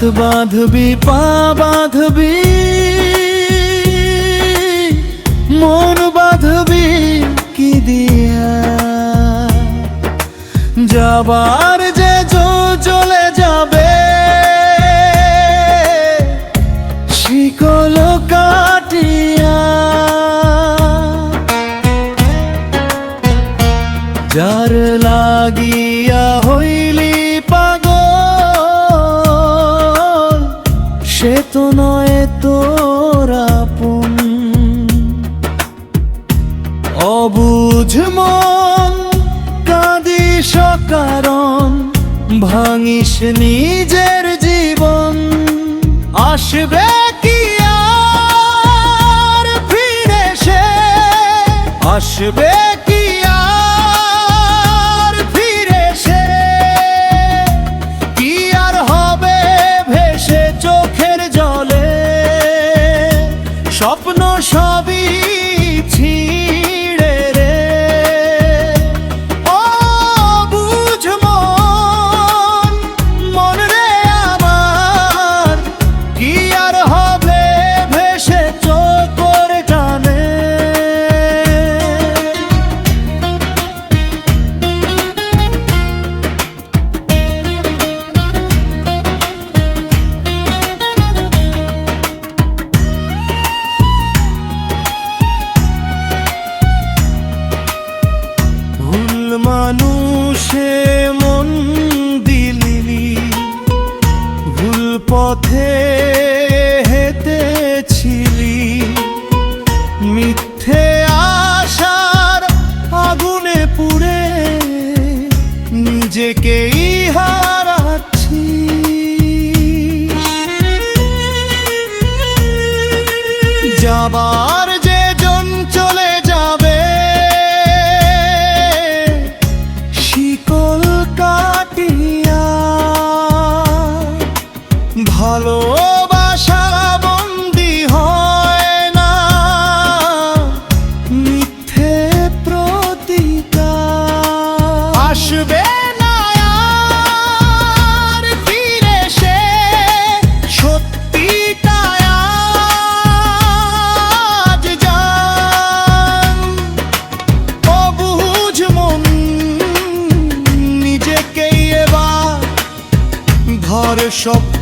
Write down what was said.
হাত বাঁধবি, পা বাঁধবি, মন বাঁধবি কি দিয়া? যাবার যে জো চলে যাবে, শিকল কাটিয়া। যার লাগিয়া হইলি সে তো নয় তোর আপন। অবুঝ মন, কাঁদিস কারণ ভাঙিস নিজের জীবন। আসবে কি আর ফিরে সে আসবে কি মানুষে মন দিলি ভুল পথে হেতেছিলি মিথ্যে আশার আগুনে পুড়ে নিজেকেই শক্ত করে